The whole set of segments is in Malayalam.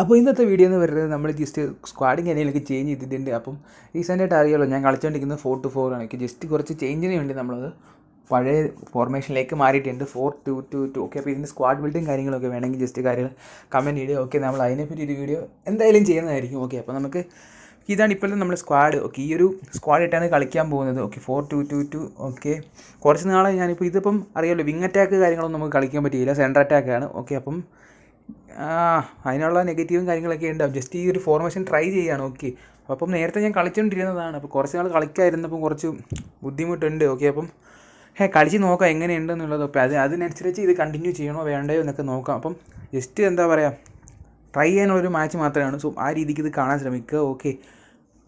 അപ്പോൾ ഇന്നത്തെ വീഡിയോ എന്ന് പറയുന്നത് നമ്മൾ ജസ്റ്റ് സ്ക്വാഡിങ് കാര്യങ്ങളൊക്കെ ചേഞ്ച് ചെയ്തിട്ടുണ്ട്. അപ്പം റീസെന്റായിട്ട് അറിയാമല്ലോ ഞാൻ കളിച്ചുകൊണ്ടിരിക്കുന്നത് ഫോർ ടു ഫോർ ആണ്. ജസ്റ്റ് കുറച്ച് ചേഞ്ചിന് വേണ്ടി നമ്മളത് പഴയ ഫോർമേഷനിലേക്ക് മാറിയിട്ടുണ്ട്. Four two two two okay അപ്പോൾ ഇതിന്റെ സ്ക്വാഡ് ബിൽഡിങ് കാര്യങ്ങളൊക്കെ വേണമെങ്കിൽ ജസ്റ്റ് കാര്യങ്ങൾ കമന്റ് ചെയ്യുക ഓക്കെ നമ്മൾ അതിനെപ്പറ്റി ഒരു വീഡിയോ എന്തായാലും ചെയ്യുന്നതായിരിക്കും. ഓക്കെ അപ്പോൾ നമുക്ക് ഇതാണ് ഇപ്പോഴത്തെ നമ്മുടെ സ്ക്വാഡ് ഓക്കെ ഈ ഒരു സ്ക്വാഡ് ഇട്ടാണ് കളിക്കാൻ പോകുന്നത്. Okay four two two two okay കുറച്ച് നാളെ ഞാനിപ്പോൾ ഇതിപ്പം അറിയാമല്ലോ വിങ് അറ്റാക്ക് കാര്യങ്ങളൊന്നും നമുക്ക് കളിക്കാൻ പറ്റിയില്ല. സെന്റർ അറ്റാക്കാണ് ഓക്കെ അപ്പം അതിനുള്ള നെഗറ്റീവും കാര്യങ്ങളൊക്കെ ഉണ്ടാവും. ജസ്റ്റ് ഈ ഒരു ഫോർമേഷൻ ട്രൈ ചെയ്യുകയാണ് ഓക്കെ അപ്പം നേരത്തെ ഞാൻ കളിച്ചുകൊണ്ടിരുന്നതാണ് അപ്പോൾ കുറച്ച് നാൾ കളിക്കാതിരുന്നപ്പം കുറച്ച് ബുദ്ധിമുട്ടുണ്ട് ഓക്കെ അപ്പം ഹേ കളിച്ച് നോക്കാം എങ്ങനെയുണ്ടെന്നുള്ളത്. അപ്പോൾ അത് അതിനനുസരിച്ച് ഇത് കണ്ടിന്യൂ ചെയ്യണോ വേണ്ടയോ എന്നൊക്കെ നോക്കാം. അപ്പം ജസ്റ്റ് എന്താ പറയുക ട്രൈ ചെയ്യാനുള്ളൊരു മാച്ച് മാത്രമാണ്. സോ ആ രീതിക്ക് ഇത് കാണാൻ ശ്രമിക്കുക ഓക്കെ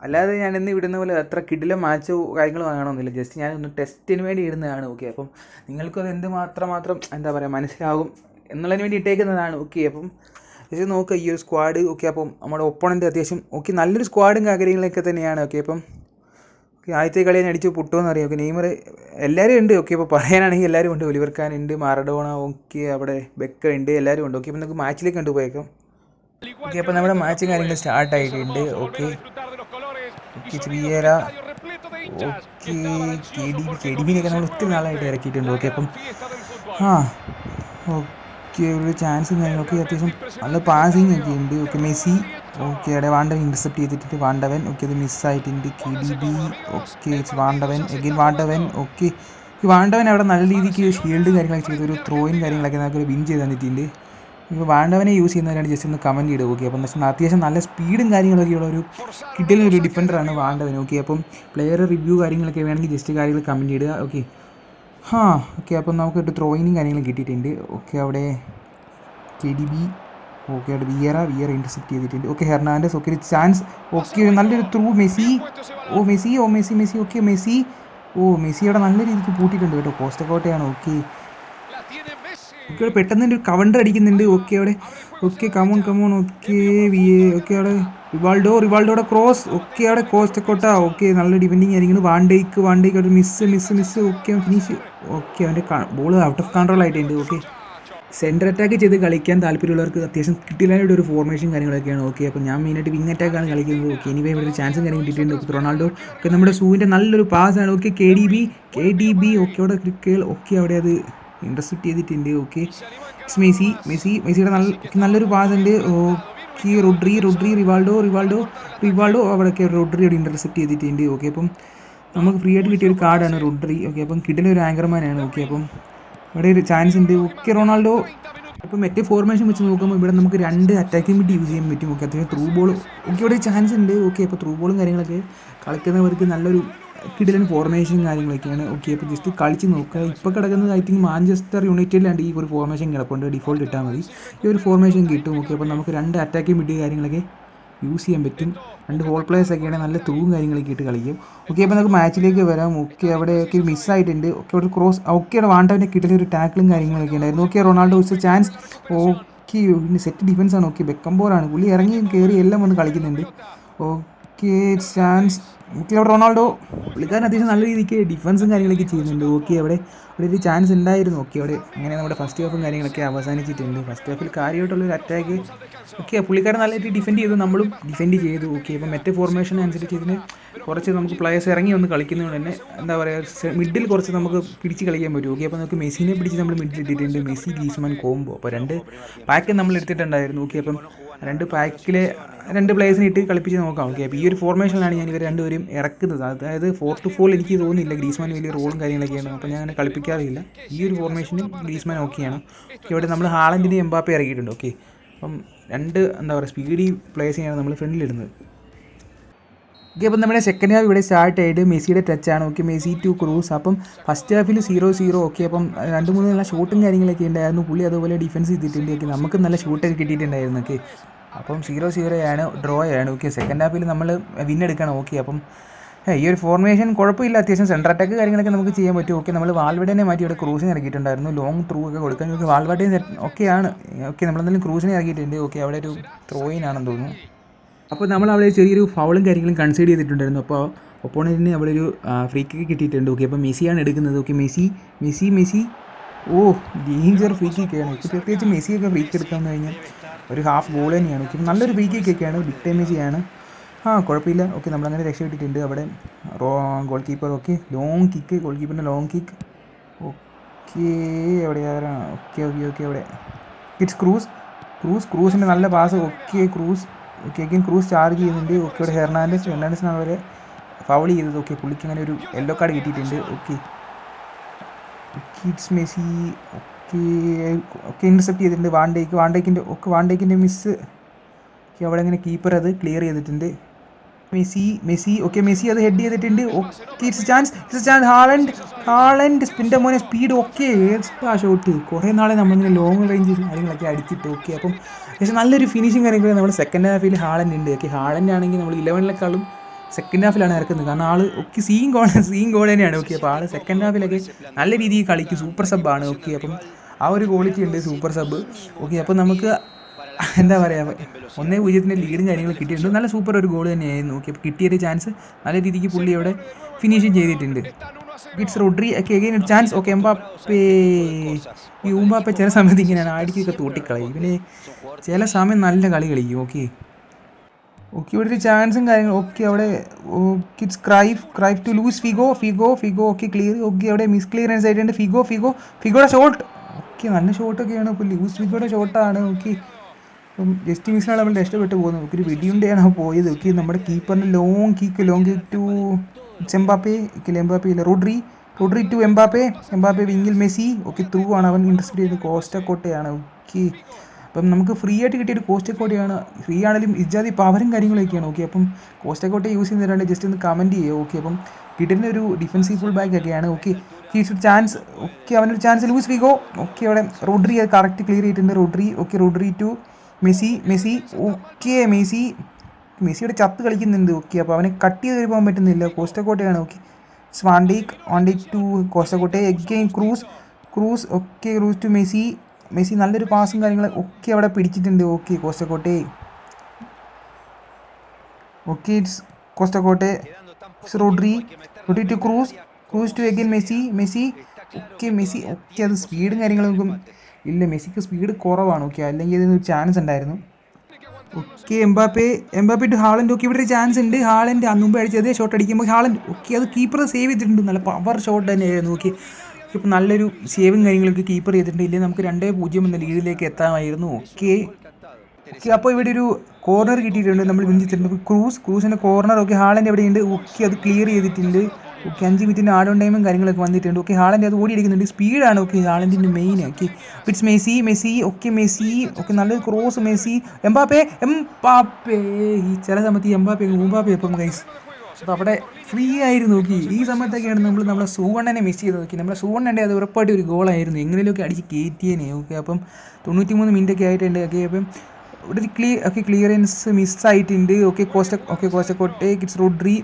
അല്ലാതെ ഞാൻ ഇന്ന് വിടുന്ന പോലെ അത്ര കിടിലം മാച്ചോ കാര്യങ്ങളോ കാണണമെന്നില്ല. ജസ്റ്റ് ഞാനൊന്ന് ടെസ്റ്റിന് വേണ്ടി ഇടുന്നതാണ് ഓക്കെ അപ്പം നിങ്ങൾക്കത് എന്ത് മാത്രം മാത്രം എന്താ പറയുക മനസ്സിലാകും എന്നുള്ളതിന് വേണ്ടി ഇട്ടേക്കുന്നതാണ് ഓക്കെ അപ്പം ജസ്റ്റ് നോക്കുക ഈ ഒരു സ്ക്വാഡ് ഓക്കെ അപ്പം നമ്മുടെ ഒപ്പോണന്റ് അത്യാവശ്യം ഓക്കെ നല്ലൊരു സ്ക്വാഡും കാര്യങ്ങളൊക്കെ തന്നെയാണ് ഓക്കെ അപ്പം ഓക്കെ ആദ്യത്തെ കളി ഞാൻ അടിച്ച് പൊട്ടുമെന്ന് അറിയാം ഓക്കെ നെയ്മർ എല്ലാവരും ഉണ്ട് ഓക്കെ അപ്പോൾ പറയാനാണെങ്കിൽ എല്ലാവരും ഉണ്ട് ഒലിവർ ഉണ്ട് മാറഡോണ ഓക്കെ അവിടെ ബെക്ക ഉണ്ട് എല്ലാവരും ഉണ്ട് ഓക്കെ അപ്പം നമുക്ക് മാച്ചിലേക്ക് ഉണ്ട് പോയേക്കാം. ഓക്കെ അപ്പോൾ നമ്മുടെ മാച്ചും കാര്യങ്ങൾ സ്റ്റാർട്ട് ആയിട്ടുണ്ട് ഓക്കെ ഓക്കെ ചെറിയ okay K D K D നമ്മൾ ഒത്തിരി നാളായിട്ട് ഇറക്കിയിട്ടുണ്ട് ഓക്കെ അപ്പം ആ ഓക്കെ ഒരു ചാൻസും കാര്യങ്ങളൊക്കെ അത്യാവശ്യം നല്ല പാസിങ് ഒക്കെ ഉണ്ട് ഓക്കെ മെസ്സി. ഓക്കെ അവിടെ വാണ്ടവൻ ഇന്റർസെപ്റ്റ് ചെയ്തിട്ട് വാണ്ടവൻ. ഓക്കെ അത് മിസ്സായിട്ടുണ്ട് K D B okay Van de Ven. Again Van de Ven. Okay ഈ വാണ്ടവൻ അവിടെ നല്ല രീതിക്ക് ഷീൽഡ് കാര്യങ്ങളൊക്കെ ചെയ്ത് ഒരു ത്രോയിൻ കാര്യങ്ങളൊക്കെ നമുക്ക് വിൻ ചെയ്ത് തന്നിട്ടുണ്ട്. ഇപ്പോൾ വാണ്ടവനെ യൂസ് ചെയ്യുന്നവരാണ് ജസ്റ്റ് ഒന്ന് കമന്റ് ചെയ്ത് ഓക്കെ അപ്പം പക്ഷേ അത്യാവശ്യം നല്ല സ്പീഡും കാര്യങ്ങളൊക്കെ ഉള്ള ഒരു കിട്ടിയ ഒരു ഡിഫൻഡറാണ് വാണ്ടവൻ ഓക്കെ അപ്പം പ്ലെയർ റിവ്യൂ കാര്യങ്ങളൊക്കെ വേണമെങ്കിൽ ജസ്റ്റ് കാര്യങ്ങൾ കമന്റ് ഇടുക ഓക്കെ ഹാ ഓക്കെ അപ്പം നമുക്ക് ഒരു ത്രോയിനും കാര്യങ്ങളും കിട്ടിയിട്ടുണ്ട്. ഓക്കെ അവിടെ കെ ഡി ബി ഓക്കെ അവിടെ വിയറ വിയറ ഇന്റർസെപ്റ്റ് ചെയ്തിട്ടുണ്ട്. ഓക്കെ ഹെർണാൻഡസ് ഓക്കെ ഒരു ചാൻസ് ഓക്കെ നല്ലൊരു through Messi. Oh Messi oh Messi Messi okay Messi. Oh Messi അവിടെ നല്ല രീതിക്ക് പൂട്ടിയിട്ടുണ്ട് കേട്ടോ. കോസ്റ്റക്കോട്ടയാണ് ഓക്കെ. ഓക്കെ പെട്ടെന്ന് ഒരു കവണ്ടർ അടിക്കുന്നുണ്ട്. ഓക്കെ അവിടെ okay come on come on okay V A okay അവിടെ റിവാൾഡോ റിവാൾഡോയുടെ ക്രോസ് ഓക്കെ അവിടെ കോസ്റ്റക്കോട്ട ഓക്കെ നല്ല ഡിപെൻഡിങ് ആയിരിക്കുന്നു. വാണ്ടേക്ക് വാണ്ടേക്ക് അവിടെ miss miss miss okay finish okay അവന്റെ ബോൾ ഔട്ട് ഓഫ് കൺട്രോൾ ആയിട്ടുണ്ട്. ഓക്കെ സെന്റർ അറ്റാക്ക് ചെയ്ത് കളിക്കാൻ താല്പര്യമുള്ളവർക്ക് അത്യാവശ്യം കിട്ടില്ലാനായിട്ട് ഒരു ഫോർമേഷൻ കാര്യങ്ങളൊക്കെയാണ്. ഓക്കെ അപ്പോൾ ഞാൻ മെയിനായിട്ട് വിങ് അറ്റാക്കാണ് കളിക്കുന്നത്. ഓക്കെ ഇനി ഇവിടെ ഒരു ചാൻസും കാര്യം കിട്ടിയിട്ടുണ്ട്. Okay Ronaldo. ഒക്കെ നമ്മുടെ സൂവിന്റെ നല്ലൊരു പാസ്സാണ് okay K D B K D B okay അവിടെ ക്രിക്കൽ ഓക്കെ അവിടെ അത് ഇന്റർസെപ്റ്റ് ചെയ്തിട്ടുണ്ട് ഓക്കെ മെസ്സി മെസ്സി മെസ്സിയുടെ നല്ല നല്ലൊരു പാസ് ഉണ്ട്. Okay Rodri Rodri Rivaldo Rivaldo Rivaldo അവിടെയൊക്കെ റൊഡ്രി അവിടെ ഇന്റർസെപ്റ്റ് ചെയ്തിട്ടുണ്ട് ഓക്കെ അപ്പം നമുക്ക് ഫ്രീ ആയിട്ട് കിട്ടിയ ഒരു കാർഡാണ് റൊഡ്രി ഓക്കെ അപ്പം കിട്ടുന്ന ഒരു ആങ്കർമാനാണ് ഓക്കെ അപ്പം ഇവിടെ ഒരു ചാൻസ് ഉണ്ട്. Okay Ronaldo. ഇപ്പം മറ്റേ ഫോർമേഷൻ വെച്ച് നോക്കുമ്പോൾ ഇവിടെ നമുക്ക് രണ്ട് അറ്റാക്കിംഗ് വേണ്ടി യൂസ് ചെയ്യാൻ പറ്റും ഓക്കെ അത്യാവശ്യം ത്രൂ ബോൾ ഓക്കെ ഇവിടെ ചാൻസ് ഉണ്ട് ഓക്കെ അപ്പോൾ ത്രൂ ബോളും കാര്യങ്ങളൊക്കെ കളിക്കുന്നവർക്ക് നല്ലൊരു കിടിലൻ ഫോർമേഷൻ കാര്യങ്ങളൊക്കെയാണ്. ഓക്കെ അപ്പോൾ ജസ്റ്റ് കളിച്ച് നോക്കുക. ഇപ്പോൾ കിടക്കുന്നത് ഐ തിങ്ക് മാഞ്ചസ്റ്റർ യുണൈറ്റഡിലാണ്ട് ഈ ഒരു ഫോർമേഷൻ കിടപ്പുണ്ട്. ഡിഫോൾട്ട് ഇട്ടാൽ മതി. ഈ ഒരു ഫോർമേഷൻ കിട്ടും. ഓക്കെ അപ്പോൾ നമുക്ക് രണ്ട് അറ്റാക്കിംഗ് മിഡ് കാര്യങ്ങളൊക്കെ യൂസ് ചെയ്യാൻ പറ്റും. രണ്ട് ഹോൾ പ്ലേയേഴ്സ് ആണെങ്കിൽ നല്ല തൂവും കാര്യങ്ങളൊക്കെ ഇട്ട് കളിക്കും. ഓക്കെ അപ്പോൾ നമുക്ക് മാച്ചിലേക്ക് വരാം. ഓക്കെ അവിടെയൊക്കെ മിസ്സായിട്ടുണ്ട് ഓക്കെ ഒരു ക്രോസ് ഓക്കെ അവിടെ വാണ്ടവന്റെ കിട്ടുന്ന ഒരു ടാക്കിളും കാര്യങ്ങളൊക്കെ ഉണ്ടായിരുന്നു. ഓക്കെ റൊണാൾഡോ വെച്ച ചാൻസ് ഓക്കെ സെറ്റ് ഡിഫൻസ് ആണ്. ഓക്കെ ബെക്കംബോറാണ് പുള്ളി ഇറങ്ങി കയറി എല്ലാം വന്ന് കളിക്കുന്നുണ്ട്. ഓക്കെ ചാൻസ് ഓക്കെ അവിടെ റൊണാൾഡോ പുള്ളിക്കാരൻ അത്യാവശ്യം നല്ല രീതിക്ക് ഡിഫൻസും കാര്യങ്ങളൊക്കെ ചെയ്യുന്നുണ്ട്. ഓക്കെ അവിടെ അവിടെ ഒരു ചാൻസ് ഉണ്ടായിരുന്നു. ഓക്കെ അവിടെ അങ്ങനെ നമ്മുടെ ഫസ്റ്റ് ഹാഫും കാര്യങ്ങളൊക്കെ അവസാനിച്ചിട്ടുണ്ട്. ഫസ്റ്റ് ഹാഫിൽ കാര്യമായിട്ടുള്ളൊരു അറ്റാക്ക് ഓക്കെ പുള്ളിക്കാരൻ നല്ല രീതിയിൽ ഡിഫെൻഡ് ചെയ്തു. നമ്മളും ഡിഫെൻഡ് ചെയ്തു. ഓക്കെ അപ്പോൾ മറ്റേ ഫോർമേഷൻ അനുസരിച്ച് ഇതിന് കുറച്ച് നമുക്ക് പ്ലേയേഴ്സ് ഇറങ്ങി വന്ന് കളിക്കുന്നതുകൊണ്ട് തന്നെ എന്താ പറയുക മിഡിൽ കുറച്ച് നമുക്ക് പിടിച്ച് കളിക്കാൻ പറ്റും. ഓക്കെ അപ്പോൾ നമുക്ക് മെസ്സിനെ പിടിച്ച് നമ്മൾ മിഡിൽ ഇട്ടിട്ടുണ്ട്. മെസ്സി ഗീസ്മാൻ കോംബോ അപ്പോൾ രണ്ട് പാക്ക് നമ്മൾ എടുത്തിട്ടുണ്ടായിരുന്നു. ഓക്കെ അപ്പം രണ്ട് പാക്കിൽ രണ്ട് പ്ലേയേഴ്സിനെ ഇട്ട് കളിപ്പിച്ച് നോക്കാം. ഓക്കെ അപ്പോൾ ഈ ഒരു ഫോർമേഷനിലാണ് ഞാൻ ഇവർ രണ്ടുപേരും ഇറക്കുന്നത്. അതായത് ഫോർ ടു ഫോർ എനിക്ക് തോന്നുന്നില്ല ഗ്രീസ്മാൻ വലിയ റോളും കാര്യങ്ങളൊക്കെയാണ്. അപ്പോൾ ഞാൻ അങ്ങനെ കളിപ്പിക്കാറില്ല. ഈ ഒരു ഫോർമേഷനും ഗ്രീസ്മാൻ ഓക്കെയാണ് ഇവിടെ നമ്മൾ ഹാളൻഡിനെ എംബാപ്പെ ഇറക്കിയിട്ടുണ്ട്. ഓക്കെ അപ്പം രണ്ട് എന്താ പറയുക സ്പീഡി പ്ലേയേഴ്സിനെയാണ് നമ്മൾ ഫ്രണ്ടിലിടുന്നത് ഓക്കെ അപ്പം നമ്മുടെ സെക്കൻഡ് ഹാഫ് ഇവിടെ സ്റ്റാർട്ട് ആയിട്ട് മെസ്സിയുടെ ടച്ചാണ് ഓക്കെ മെസ്സി ടു ക്രൂസ്. അപ്പം ഫസ്റ്റ് ഹാഫിൽ സീറോ സീറോ ഓക്കെ അപ്പം രണ്ട് മൂന്ന് നല്ല ഷൂട്ടും കാര്യങ്ങളൊക്കെ ഉണ്ടായിരുന്നു. പുള്ളി അതുപോലെ ഡിഫൻസ് ചെയ്തിട്ടുണ്ട്. ഓക്കെ നമുക്ക് നല്ല ഷൂട്ടൊക്കെ കിട്ടിയിട്ടുണ്ടായിരുന്നു. ഓക്കെ അപ്പം സീറോ സീറോ ആണ് ഡ്രോ ആണ് ഓക്കെ സെക്കൻഡ് ഹാഫിൽ നമ്മൾ വിൻ എടുക്കണം. ഓക്കെ അപ്പം ഈ ഒരു ഫോർമേഷൻ കുഴപ്പമില്ല. അത്യാവശ്യം സെന്റർ അറ്റാക്ക് കാര്യങ്ങളൊക്കെ നമുക്ക് ചെയ്യാൻ പറ്റും. ഓക്കെ നമ്മൾ വാൾവിടനെ മാറ്റി ഇവിടെ ക്രൂസിന് ഇറക്കിയിട്ടുണ്ടായിരുന്നു. ലോങ് ത്രൂ ഒക്കെ കൊടുക്കാൻ. നമുക്ക് വാൾവഡേ ഒക്കെയാണ് ഓക്കെ നമ്മളെന്തായാലും ക്രൂസിനെ ഇറക്കിയിട്ടുണ്ട്. ഓക്കെ അവിടെ ഒരു ത്രോയിനാണെന്ന് തോന്നുന്നു. അപ്പോൾ നമ്മൾ അവിടെ ചെറിയൊരു ഫൗളും കാര്യങ്ങളും കൺസിഡർ ചെയ്തിട്ടുണ്ടായിരുന്നു. അപ്പോൾ ഒപ്പോണന്റിന് അവിടെ ഒരു ഫ്രീ കിക്ക് കിട്ടിയിട്ടുണ്ട്. ഓക്കെ അപ്പോൾ മെസ്സിയാണ് എടുക്കുന്നത്. Okay Messi Messi Messi. Oh danger free കിക്കാണ് പ്രത്യേകിച്ച് മെസ്സിയൊക്കെ ഫ്രീ കിക്ക് എടുക്കാമെന്ന് കഴിഞ്ഞാൽ ഒരു ഹാഫ് ഗോൾ തന്നെയാണ്. ഓക്കെ നല്ലൊരു ഫ്രീ കിക്കൊക്കെയാണ് ബിഗ് ആണ് ആ കുഴപ്പമില്ല. ഓക്കെ നമ്മളങ്ങനെ രക്ഷപ്പെട്ടിട്ടുണ്ട്. അവിടെ raw goal keeper okay long kick goal കീപ്പറിന്റെ long kick okay എവിടെ ഓക്കെ ഓക്കെ ഓക്കെ അവിടെ. ഇറ്റ്സ് ക്രൂസ് ക്രൂസ് ക്രൂസിന്റെ നല്ല pass okay Kroos okay okay Kroos charge ചെയ്യുന്നുണ്ട്. ഓക്കെ ഇവിടെ ഹെർണാൻഡസ് ഹെർണാൻഡസിനാണ് അവരെ ഫൗൾ ചെയ്തത്. ഓക്കെ പുള്ളിക്ക് അങ്ങനെ ഒരു യെല്ലോ കാർഡ് കിട്ടിയിട്ടുണ്ട്. Okay kids Messi okay okay intercept ചെയ്തിട്ടുണ്ട്. വാണ്ടേക്ക് വാണ്ടേക്കിന്റെ ഒക്കെ വാണ്ടേക്കിന്റെ മിസ് അവിടെ ഇങ്ങനെ കീപ്പർ അത് ക്ലിയർ ചെയ്തിട്ടുണ്ട്. മെസ്സി മെസ്സി ഓക്കെ മെസ്സി അത് ഹെഡ് ചെയ്തിട്ടുണ്ട്. Okay it's chance it's chance Haaland Haaland സ്പിന്റെ മോനെ സ്പീഡ് ഓക്കെ ആ ഷോട്ട് കുറേ നാളെ നമ്മളിങ്ങനെ ലോങ് റേഞ്ച് കാര്യങ്ങളൊക്കെ അടിച്ചിട്ട് ഓക്കെ അപ്പം പക്ഷേ നല്ലൊരു ഫിനിഷിങ് കാര്യങ്ങളും നമ്മൾ സെക്കൻഡ് ഹാഫിൽ ഹാളൻഡ് ഉണ്ട്. ഓക്കെ ഹാളൻഡ് ആണെങ്കിൽ നമ്മൾ ഇലവനിലേക്കാളും സെക്കൻഡ് ഹാഫിലാണ് ഇറക്കുന്നത്. കാരണം ആൾ ഒക്കെ സീൻ ഗോൾ സീൻ ഗോൾ തന്നെയാണ്. ഓക്കെ അപ്പോൾ ആൾ സെക്കൻഡ് ഹാഫിലൊക്കെ നല്ല രീതിയിൽ കളിക്കും. സൂപ്പർ സബ്ബാണ് ഓക്കെ അപ്പം ആ ഒരു ക്വാളിറ്റി ഉണ്ട് സൂപ്പർ സബ് ഓക്കെ അപ്പോൾ നമുക്ക് എന്താ പറയുക ഒന്നേ പൂജ്യത്തിന്റെ ലീഡും കാര്യങ്ങളും കിട്ടിയിട്ടുണ്ട്. നല്ല സൂപ്പർ ഒരു ഗോൾ തന്നെയായിരുന്നു. ഓക്കെ അപ്പോൾ കിട്ടിയൊരു ചാൻസ് നല്ല രീതിക്ക് പുള്ളി അവിടെ ഫിനിഷിങ് ചെയ്തിട്ടുണ്ട്. ഇറ്റ്സ് റോഡ്രി ഒക്കെ എഗൈൻ ഒരു ചാൻസ് ഓക്കെ എംബാപ്പേ. ഈ ഉമ്പാപ്പ ചില സമയത്ത് ഇങ്ങനെയാണ് ആടിക്കൊക്കെ തൂട്ടിക്കളയും. ഇവന് ചില സമയം നല്ല കളി കളിക്കും. ഓക്കെ ഓക്കെ ഇവിടെ ഒരു ചാൻസും കാര്യങ്ങളും. ഓക്കെ അവിടെ kits Cruyff Cruyff to Luis Figo Figo Figo okay clear okay അവിടെ മിസ് ക്ലിയറൻസ് ആയിട്ടുണ്ട്. ഫിഗോ ഫിഗോ ഫിഗോയുടെ ഷോട്ട് ഓക്കെ നല്ല ഷോട്ടൊക്കെയാണ് ഇപ്പോൾ ലൂസ് ഫിഗോയുടെ ഷോട്ടാണ് ഓക്കെ അപ്പം ജസ്റ്റ് മിസ്സിനാണ് നമ്മൾ രക്ഷപ്പെട്ട് പോകുന്നത്. ഒരു വെടിയുണ്ടയാണ് പോയത്. ഓക്കെ നമ്മുടെ കീപ്പറിന്റെ long kick long kick to Mbappe Mbappe ഇല്ല. Rodri Rodri to Mbappe. Mbappe വിങ്ങിൽ Messi. Okay through ആണ് അവൻ ഇൻട്രസ്റ്റ് ചെയ്യുന്നത് കോസ്റ്റക്കോട്ടയാണ്. ഓക്കെ അപ്പം നമുക്ക് ഫ്രീ ആയിട്ട് കിട്ടിയൊരു കോസ്റ്റക്കോട്ടയാണ്. ഫ്രീ ആണെങ്കിലും ഇജാതി പവറും കാര്യങ്ങളൊക്കെയാണ്. ഓക്കെ അപ്പം കോസ്റ്റക്കോട്ട യൂസ് ചെയ്യുന്നവരാണ് ജസ്റ്റ് ഒന്ന് കമന്റ് ചെയ്യുക ഓക്കെ അപ്പം കിട്ടുന്ന ഒരു ഡിഫൻസീവ് ഫുൾ ബാക്ക് ഒക്കെയാണ്. ഓക്കെ ഹീസ് ചാൻസ് ഓക്കെ അവനൊരു ചാൻസ് ലൂസ് വീഗോ. ഓക്കെ അവിടെ റോഡ്രി അത് കറക്റ്റ് ക്ലിയർ ചെയ്തിട്ടുണ്ട് Rodri. Okay Rodri to Messi. Messi. Okay Messi. മെസ്സിയുടെ ചത്ത് കളിക്കുന്നുണ്ട്. ഓക്കെ അപ്പോൾ അവനെ കട്ട് ചെയ്ത് പോകാൻ പറ്റുന്നില്ല. കോസ്റ്റക്കോട്ടയാണ്. ഓക്കെ സ്വാണ്ടേക്ക് ഓൺഡേക്ക് to കോസ്റ്റക്കോട്ടെ. Again Kroos Kroos okay Kroos to Messi. Messi നല്ലൊരു പാസും കാര്യങ്ങളും ഒക്കെ അവിടെ പിടിച്ചിട്ടുണ്ട്. Okay കോസ്റ്റക്കോട്ടെ. Okay it's കോസ്റ്റക്കോട്ടെ. Rodri. Rodri to Kroos Kroos to again Messi Messi okay Messi okay അത് സ്പീഡും കാര്യങ്ങളൊക്കെ ഇല്ല മെസ്സിക്ക് സ്പീഡ് കുറവാണ് ഓക്കെ അല്ലെങ്കിൽ ഇതിനൊരു ചാൻസ് ഉണ്ടായിരുന്നു. Okay Mbappe Mbappe to Haaland okay ഇവിടെ ഒരു ചാൻസ് ഉണ്ട്. ഹാളൻഡ് അന്ന് മുമ്പ് അടിച്ചത് ഷോട്ട് അടിക്കുമ്പോൾ ഹാളൻഡ് ഓക്കെ അത് കീപ്പർ സേവ് ചെയ്തിട്ടുണ്ട്. നല്ല പവർ ഷോട്ട് തന്നെയായിരുന്നു ഓക്കെ ഇപ്പോൾ നല്ലൊരു സേവും കാര്യങ്ങളൊക്കെ കീപ്പർ ചെയ്തിട്ടുണ്ട്. ഇല്ലെങ്കിൽ നമുക്ക് രണ്ടേ പൂജ്യം എന്ന ലീഡിലേക്ക് എത്താമായിരുന്നു ഓക്കെ ഓക്കെ അപ്പോൾ ഇവിടെ ഒരു കോർണർ കിട്ടിയിട്ടുണ്ട് നമ്മൾ വിഞ്ചിച്ചിട്ടുണ്ട് ക്രൂസ് ക്രൂസിന്റെ കോർണർ ഓക്കെ ഹാളന്റെ എവിടെയുണ്ട്? ഓക്കെ അത് ക്ലിയർ ചെയ്തിട്ടുണ്ട്. ഓക്കെ അഞ്ച് മിനിറ്റിന്റെ ആഡ് ഓൺ ടൈമും കാര്യങ്ങളൊക്കെ വന്നിട്ടുണ്ട്. ഓക്കെ ഹാളന്റെ അത് ഓടി അടിക്കുന്നുണ്ട് സ്പീഡാണ് okay ഹാളിന്റെ main okay it's Messi Messi okay Messi okay നല്ലൊരു ക്രോസ് മെസ്സി എംബാപ്പേ എംബാപ്പേ. ഈ ചില സമയത്ത് എംബാപ്പേ ഊമ്പാപ്പേ ഇപ്പം ഗൈസ് അപ്പോൾ അവിടെ ഫ്രീ ആയിരുന്നു. നോക്കി ഈ സമയത്തൊക്കെയാണ് നമ്മൾ നമ്മളെ സുവർണനെ മിസ് ചെയ്ത് നോക്കി നമ്മളെ സുവർണന്റെ അത് ഉറപ്പായിട്ട് ഒരു ഗോളായിരുന്നു എങ്ങനെയൊക്കെ അടിച്ച് കയറ്റിയേനെ ഓക്കെ അപ്പം തൊണ്ണൂറ്റി മൂന്ന് മിനിറ്റ് ഒക്കെ ആയിട്ടുണ്ട്. ഓക്കെ അപ്പം ഇവിടെ ഒരു ക്ലിയർ ഓക്കെ ക്ലിയറൻസ് മിസ്സായിട്ടുണ്ട് okay Costa okay കോസ്റ്റക്കോട്ടെ kits Rodri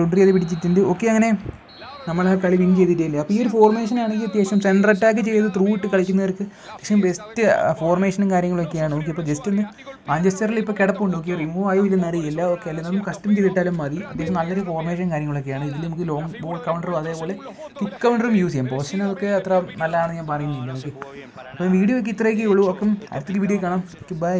Rodri അത് പിടിച്ചിട്ടുണ്ട്. ഓക്കെ അങ്ങനെ നമ്മൾ ആ കളി വിൻ ചെയ്തിട്ടില്ല. അപ്പോൾ ഈ ഒരു ഫോർമേഷൻ ആണെങ്കിൽ അത്യാവശ്യം സെന്റർ അറ്റാക്ക് ചെയ്ത് ത്രൂ ഇട്ട് കളിക്കുന്നവർക്ക് അത്യാവശ്യം ബെസ്റ്റ് ഫോർമേഷനും കാര്യങ്ങളൊക്കെയാണ്. ഓക്കെ അപ്പോൾ ജസ്റ്റ് ഒന്ന് മാഞ്ചസ്റ്ററിൽ ഇപ്പോൾ കിടപ്പുണ്ട്. ഓക്കെ റിമൂവ് ആയോ ഇല്ലെന്ന് അറിയില്ല ഓക്കെ അല്ലെങ്കിൽ നമുക്ക് കസ്റ്റം ചെയ്തിട്ടാലും മതി. അത്യാവശ്യം നല്ലൊരു ഫോർമേഷൻ കാര്യങ്ങളൊക്കെയാണ്. ഇതിൽ നമുക്ക് ലോങ് ബോൾ കൗണ്ടറും അതേപോലെ കിക്ക് കൗണ്ടറും യൂസ് ചെയ്യാം. പൊസിഷൻ അതൊക്കെ അത്ര നല്ലതാണെന്ന് ഞാൻ പറയുന്നില്ല. ഓക്കെ അപ്പോൾ വീഡിയോ ഒക്കെ ഇത്രയൊക്കെ ഉള്ളൂ. അപ്പം അടുത്തൊരു വീഡിയോ കാണാം. ബൈ